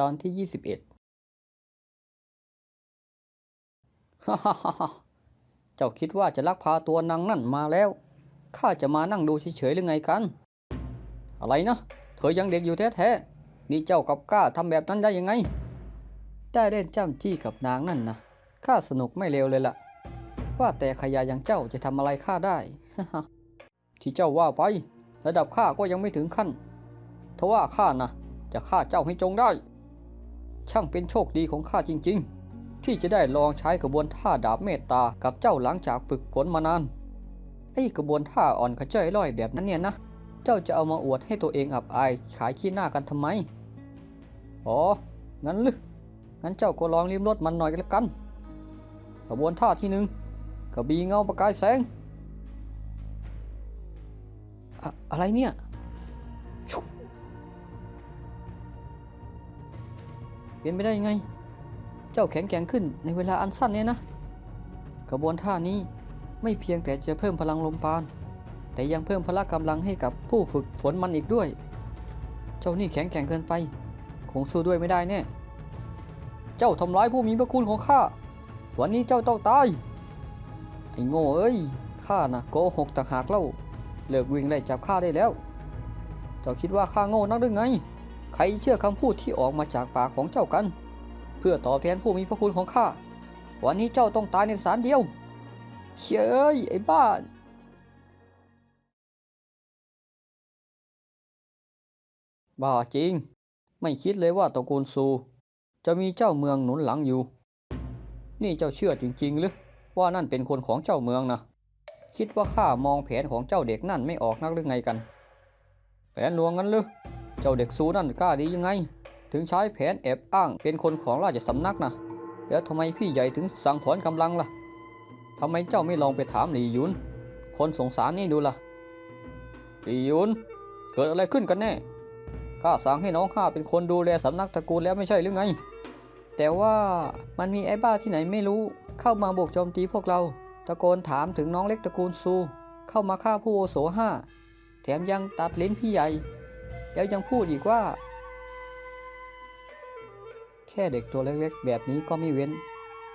ตอนที่21ฮ่าฮ่าฮ่าฮ่าเจ้าคิดว่าจะลักพาตัวนางนั่นมาแล้ว ข้าจะมานั่งดูเฉยๆหรือไงกัน อะไรนะ เธอยังเด็กอยู่แท้ๆ นี่เจ้ากับกล้าทำแบบนั้นได้ยังไง ได้เล่นจ้ำจี้กับนางนั่นนะ ข้าสนุกไม่เลวเลยล่ะ ว่าแต่ขยะอย่างเจ้าจะทำอะไรข้าได้ ที่เจ้าว่าไประดับข้าก็ยังไม่ถึงขั้นทว่าข้านะจะฆ่าเจ้าให้จงได้ ช่างเป็นโชคดีของข้าจริง ๆ ที่จะได้ลองใช้กระบวนท่าดาบเมตตากับเจ้าหลังจากฝึกฝนมานานไอ้กระบวนท่าอ่อนขจ้อยล่อยแบบนั้นเนี่ยนะ เจ้าจะเอามาอวดให้ตัวเองอับอายขายขี้หน้ากันทำไม อ๋อ งั้นหรืองั้นเจ้าก็ลองริมรถมันหน่อยกันละกัน กระบวนท่าที่หนึ่งกระบีเงาประกายแสงอะอะไรเนี่ย เป็นไปได้ยังไง เจ้าแข็งแกร่งขึ้นในเวลาอันสั้นเนี่ยนะ กระบวนท่านี้ไม่เพียงแต่จะเพิ่มพลังลมปาณแต่ยังเพิ่มพละกำลังให้กับผู้ฝึกฝนมันอีกด้วย เจ้านี่แข็งแกร่งเกินไป คงสู้ด้วยไม่ได้แน่เจ้าทำร้ายผู้มีพระคุณของข้า วันนี้เจ้าต้องตาย ไอ้โง่เอ้ย ข้านะโกหกต่างหากเล่า เลิกวิ่งไล่จับข้าได้แล้ว เจ้าคิดว่าข้าโง่นักหรือไง ใครเชื่อคำพูดที่ออกมาจากปากของเจ้ากัน เพื่อตอบแทนผู้มีพระคุณของข้า วันนี้เจ้าต้องตายในสารเดียวเชยเอ้ยไอ้บ้านบ้าจริง ไม่คิดเลยว่าตระกูลซู จะมีเจ้าเมืองหนุนหลังอยู่ นี่เจ้าเชื่อจริงๆหรือว่านั่นเป็นคนของเจ้าเมืองนะคิดว่าข้ามองแผนของเจ้าเด็กนั่นไม่ออกนักหรือไงกัน แผนลวงงั้นหรือ เจ้าเด็กซูนั่นกล้าดียังไง ถึงใช้แผนแอบอ้างเป็นคนของราชสำนักนะแล้วทำไมพี่ใหญ่ถึงสั่งถอนกำลังล่ะทำไมเจ้าไม่ลองไปถามหลียุน คนสงสารนี่ดูล่ะหลียุน เกิดอะไรขึ้นกันแน่ข้าสั่งให้น้องข้าเป็นคนดูแลสำนักตระกูลแล้วไม่ใช่หรือไง แต่ว่ามันมีไอ้บ้าที่ไหนไม่รู้ เข้ามาบุกโจมตีพวกเรา ตะโกนถามถึงน้องเล็กตระกูลซู เข้ามาฆ่าผู้โอโสห้าแถมยังตัดลิ้นพี่ใหญ่ แล้วยังพูดอีกว่า แค่เด็กตัวเล็กๆ แบบนี้ก็ไม่เว้น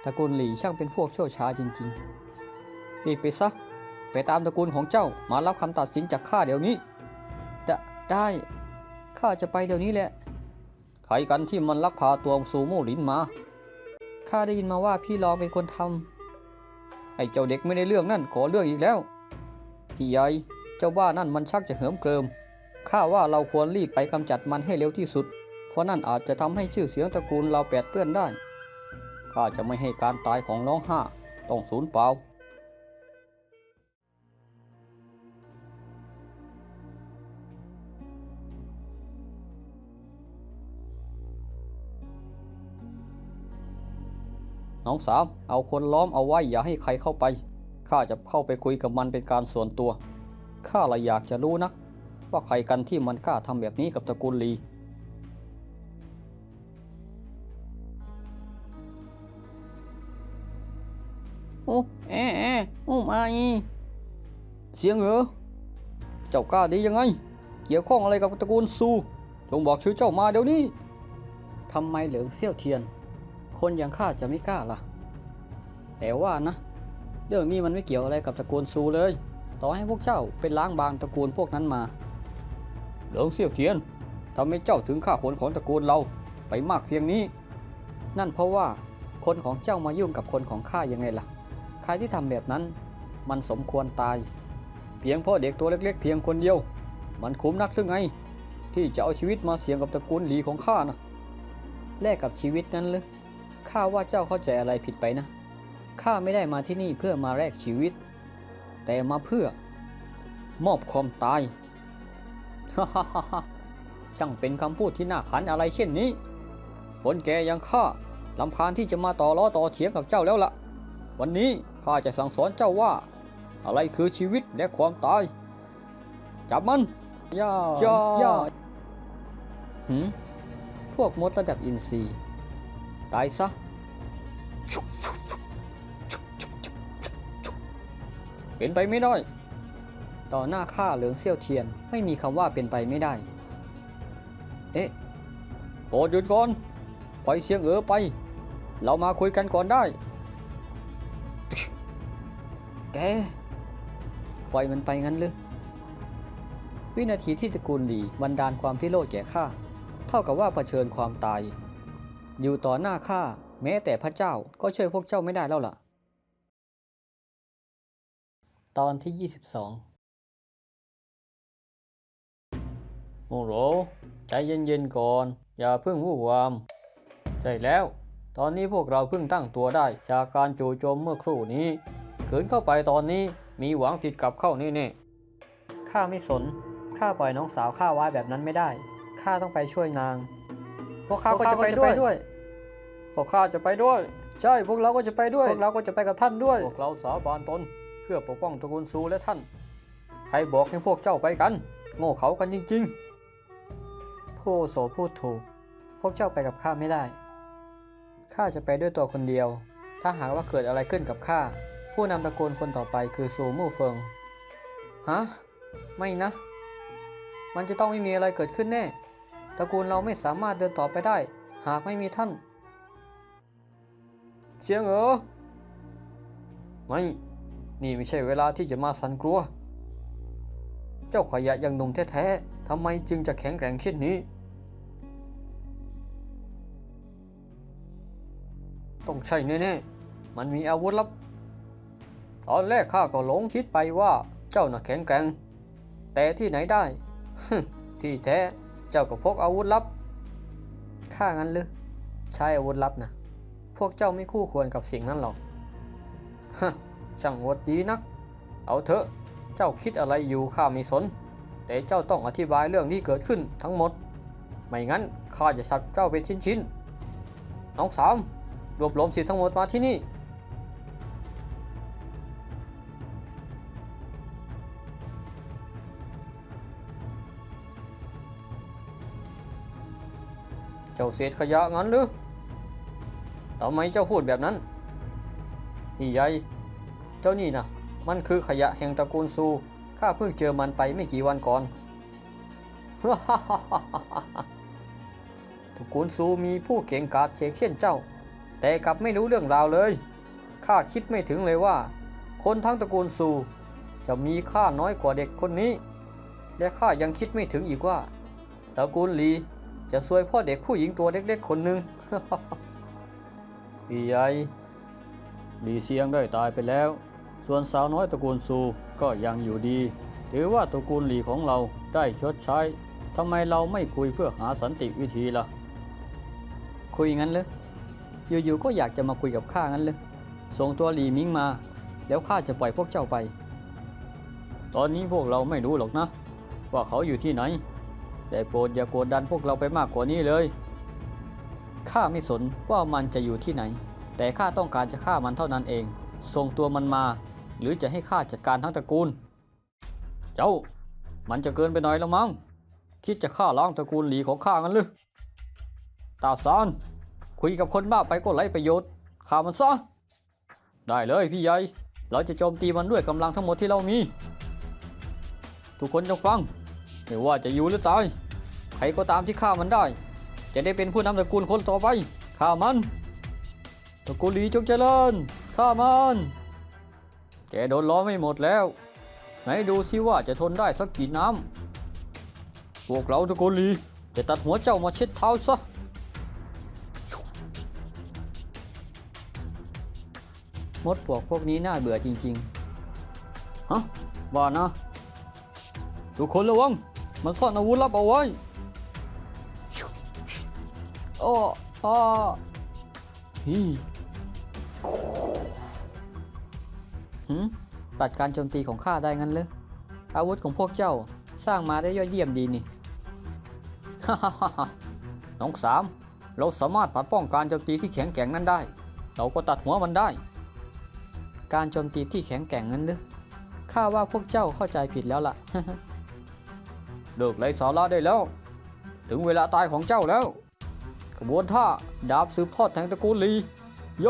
ตระกูลหลี่ช่างเป็นพวกชั่วช้าจริงๆรีบไปซะ ไปตามตระกูลของเจ้ามารับคำตัดสินจากข้าเดี๋ยวนี้ ไดได้ข้าจะไปเดี๋ยวนี้แหละใครกันที่มันลักพาตัวซูโม่หลินมา ข้าได้ยินมาว่าพี่รองเป็นคนทำไอ้เจ้าเด็กไม่ได้เรื่องนั่นขอเรื่องอีกแล้ว พี่ใหญ่ เจ้าบ้านั่นมันชักจะเหิมเกริม ข้าว่าเราควรรีบไปกำจัดมันให้เร็วที่สุด เพราะนั่นอาจจะทำให้ชื่อเสียงตระกูลเราแปดเปื้อนได้ ข้าจะไม่ให้การตายของน้องห้าต้องสูญเปล่า น้องสาวเอาคนล้อมเอาไว้อย่าให้ใครเข้าไป ข้าจะเข้าไปคุยกับมันเป็นการส่วนตัว ข้าละอยากจะรู้นัก ว่าใครกันที่มันกล้าทำแบบนี้กับตระกูลลี โอ้แอะแอะโอ้มาอีเสียงเหรอ เจ้ากล้าดียังไง เกี่ยวข้องอะไรกับตระกูลซู จงบอกชื่อเจ้ามาเดี๋ยวนี้ทำไมเหลืองเซี่ยวเทียน คนอย่างข้าจะไม่กล้าล่ะ แต่ว่านะ เรื่องนี้มันไม่เกี่ยวอะไรกับตระกูลซูเลย ต่อให้พวกเจ้าเป็นล้างบางตระกูลพวกนั้นมา เหลืองเซี่ยวเทียนทำให้เจ้าถึงฆ่าคนของตระกูลเราไปมากเพียงนี้ นั่นเพราะว่าคนของเจ้ามายุ่งกับคนของข้ายังไงล่ะ ใครที่ทำแบบนั้น มันสมควรตาย เพียงเพราะเด็กตัวเล็ก ๆ เพียงคนเดียว มันคุ้มนักหรือไง ที่จะเอาชีวิตมาเสี่ยงกับตระกูลหลีของข้านะแลกกับชีวิตงั้นหรือข้าว่าเจ้าเข้าใจอะไรผิดไปนะข้าไม่ได้มาที่นี่เพื่อมาแลกชีวิต แต่มาเพื่อมอบความตาย ช่างเป็นคำพูดที่น่าขันอะไรเช่นนี้คนแกอยังข้าลำพานที่จะมาต่อล้อต่อเถียงกับเจ้าแล้วล่ะ วันนี้ข้าจะสั่งสอนเจ้าว่า อะไรคือชีวิตและความตาย จับมันย่าย่าย่าหืมพวกมดระดับอินทรีย์ตายซะ เป็นไปไม่ได้ ต่อหน้าข้าเหลืองเซี่ยวเทียนไม่มีคำว่าเป็นไปไม่ได้ เอ๊ะโปรดหยุดก่อนปล่อยเสียงเออไป เรามาคุยกันก่อนได้ แก ปล่อยมันไปงั้นหรือวินาทีที่ตระกูลหลีบันดาลความพิโรธแก่ข้าเท่ากับว่าเผชิญความตาย อยู่ต่อหน้าข้าแม้แต่พระเจ้าก็ช่วยพวกเจ้าไม่ได้แล้วล่ะ ตอนที่ 22 โอ้โหใจเย็นๆก่อน อย่าเพิ่งวู่วาม ใช่แล้ว ตอนนี้พวกเราเพิ่งตั้งตัวได้จากการจู่โจมเมื่อครู่นี้ขืนเข้าไปตอนนี้มีหวังติดกับเข้านี่แน่ข้าไม่สน ข้าปล่อยน้องสาวข้าไว้แบบนั้นไม่ได้ ข้าต้องไปช่วยนาง พวกข้าก็จะไปด้วย พวกข้าจะไปด้วย ใช่ พวกเราก็จะไปด้วย พวกเราก็จะไปกับท่านด้วย พวกเราสาบานตนเพื่อปกป้องตระกูลซูและท่าน ใครบอกให้พวกเจ้าไปกัน โง่เขากันจริง ๆ ผู้โสพูดถูก พวกเจ้าไปกับข้าไม่ได้ ข้าจะไปด้วยตัวคนเดียว ถ้าหากว่าเกิดอะไรขึ้นกับข้า ผู้นำตระกูลคนต่อไปคือซูมู่เฟิง ฮะ ไม่นะ มันจะต้องไม่มีอะไรเกิดขึ้นแน่ ตระกูลเราไม่สามารถเดินต่อไปได้ หากไม่มีท่านเสียงเออไม่ นี่ไม่ใช่เวลาที่จะมาสันกลัว เจ้าขยะยังหนุ่มแท้ๆทำไมจึงจะแข็งแกร่งเช่นนี้ ต้องใช่แน่ๆ มันมีอาวุธลับ ตอนแรกข้าก็หลงคิดไปว่าเจ้าน่ะแข็งแกร่ง แต่ที่ไหนได้ ที่แท้เจ้าก็พกอาวุธลับ ข้างั้นหรือใช้อาวุธลับนะ พวกเจ้าไม่คู่ควรกับสิ่งนั้นหรอก ฮะ ช่างวดดีนัก เอาเถอะ เจ้าคิดอะไรอยู่ข้าไม่สน แต่เจ้าต้องอธิบายเรื่องที่เกิดขึ้นทั้งหมด ไม่งั้นข้าจะสับเจ้าเป็นชิ้นๆ น้องสาม รวบรวมสิทธิ์ทั้งหมดมาที่นี่ เจ้าเศษขยะงั้นหรือทำไมเจ้าพูดแบบนั้นพี่ใหญ่เจ้านี่นะมันคือขยะแห่งตระกูลซู ข้าเพิ่งเจอมันไปไม่กี่วันก่อน ตระกูลซูมีผู้เก่งกาจเชกเช่นเจ้า แต่กลับไม่รู้เรื่องราวเลย ข้าคิดไม่ถึงเลยว่า คนทั้งตระกูลซูจะมีค่าน้อยกว่าเด็กคนนี้ และข้ายังคิดไม่ถึงอีกว่าตระกูลหลีจะซวยพ่อเด็กผู้หญิงตัวเล็กๆคนหนึ่งพี่ใหญ่หลีเซียงได้ตายไปแล้ว ส่วนสาวน้อยตระกูลซูก็ยังอยู่ดี ถือว่าตระกูลหลีของเราได้ชดใช้ทำไมเราไม่คุยเพื่อหาสันติวิธีล่ะ คุยงั้นเลย อยู่ๆก็อยากจะมาคุยกับข้างั้นเลยส่งตัวหลีมิงมา แล้วข้าจะปล่อยพวกเจ้าไป ตอนนี้พวกเราไม่รู้หรอกนะ ว่าเขาอยู่ที่ไหน แต่โปรดอย่ากดดันพวกเราไปมากกว่านี้เลยข้าไม่สนว่ามันจะอยู่ที่ไหน แต่ข้าต้องการจะฆ่ามันเท่านั้นเอง ส่งตัวมันมา หรือจะให้ข้าจัดการทั้งตระกูล เจ้า มันจะเกินไปหน่อยแล้วมั้งคิดจะฆ่าล้างตระกูลหลีของข้างั้นหรือตาซาน คุยกับคนบ้าไปก็ไร้ประโยชน์ฆ่ามันซะ ได้เลยพี่ใหญ่ เราจะโจมตีมันด้วยกำลังทั้งหมดที่เรามี ทุกคนจงฟัง ไม่ว่าจะอยู่หรือตาย ใครก็ตามที่ฆ่ามันได้ จะได้เป็นผู้นำตระกูลคนต่อไปฆ่ามันตระกูลหลีจงเจริญฆ่ามันแกโดนล้อไม่หมดแล้ว ไหนดูซิว่าจะทนได้สักกี่น้ำพวกเราตระกูลหลีจะตัดหัวเจ้ามาเช็ดเท้าซะ มดปวกพวกนี้น่าเบื่อจริงๆ ฮะว่านะทุกคนระวัง มันซ่อนอาวุธลับเอาไว้โอ้อาฮีหืมตัดการโจมตีของข้าได้งั้นเลยอาวุธของพวกเจ้าสร้างมาได้ยอดเยี่ยมดีนี่ฮ่าฮ่าฮ่าน้องสามเราสามารถปัดป้องการโจมตีที่แข็งแกร่งนั้นได้ เราก็ตัดหัวมันได้ การโจมตีที่แข็งแกร่งนั้นหรือข้าว่าพวกเจ้าเข้าใจผิดแล้วล่ะเลิกไร้สาระได้แล้ว ถึงเวลาตายของเจ้าแล้วขบวนท่าดาบสืบทอดแห่งตระกูลลีโย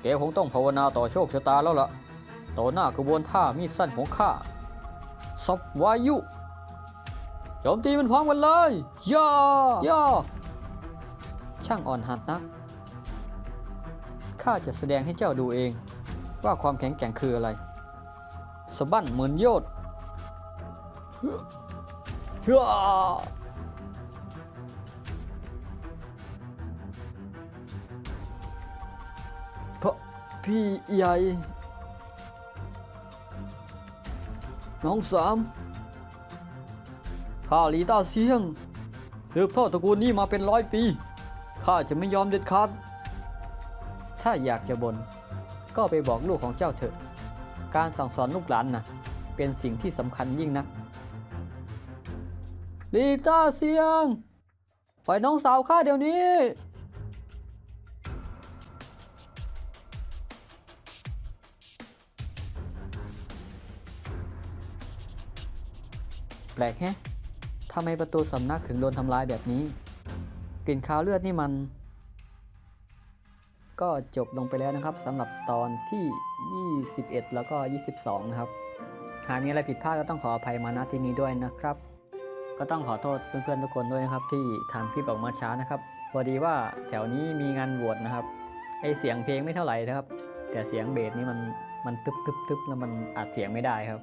แกคงต้องภาวนาต่อโชคชะตาแล้วล่ะ ต่อหน้ากระบวนท่ามีดสั้นของข้าซับวายุโจมตีมันพร้อมกันเลยย่าย่า ช่างอ่อนหัดนัก ข้าจะแสดงให้เจ้าดูเอง ว่าความแข็งแกร่งคืออะไร สบั้นเหมือนโยดเฮ้อเฮ้อพี่ใหญ่ น้องสามข้าลีต้าเซียงสืบทอดตระกูลนี้มาเป็นร้อยปี ข้าจะไม่ยอมเด็ดขาด ถ้าอยากจะบน ก็ไปบอกลูกของเจ้าเถอะ การสั่งสอนลูกหลานนะเป็นสิ่งที่สำคัญยิ่งนัก ลีต้าเซียง ปล่อยน้องสาวข้าเดี๋ยวนี้แปลกแฮะทำไมประตูสำนักถึงโดนทำลายแบบนี้ กลิ่นคาวเลือดนี่มัน ก็จบลงไปแล้วนะครับสำหรับตอนที่ 21 แล้วก็ 22 นะครับ หากมีอะไรผิดพลาดก็ต้องขออภัยมาณที่นี้ด้วยนะครับ ก็ต้องขอโทษเพื่อนๆทุกคนด้วยนะครับ ที่ทำคลิปออกมาช้านะครับพอดีว่าแถวนี้มีงานบวชนะครับไอเสียงเพลงไม่เท่าไหร่นะครับ แต่เสียงเบสนี่มันมันตึบตึบตึบแล้วมันอัดเสียงไม่ได้ครับ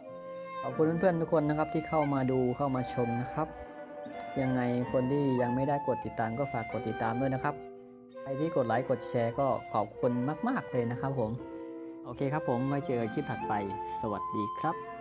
ขอบคุณเพื่อนๆทุกคนนะครับที่เข้ามาดูเข้ามาชมนะครับ ยังไงคนที่ยังไม่ได้กดติดตามก็ฝากกดติดตามด้วยนะครับใครที่กดไลค์กดแชร์ก็ขอบคุณมาก ๆ เลยนะครับผม โอเคครับผมไว้เจอคลิปถัดไป สวัสดีครับ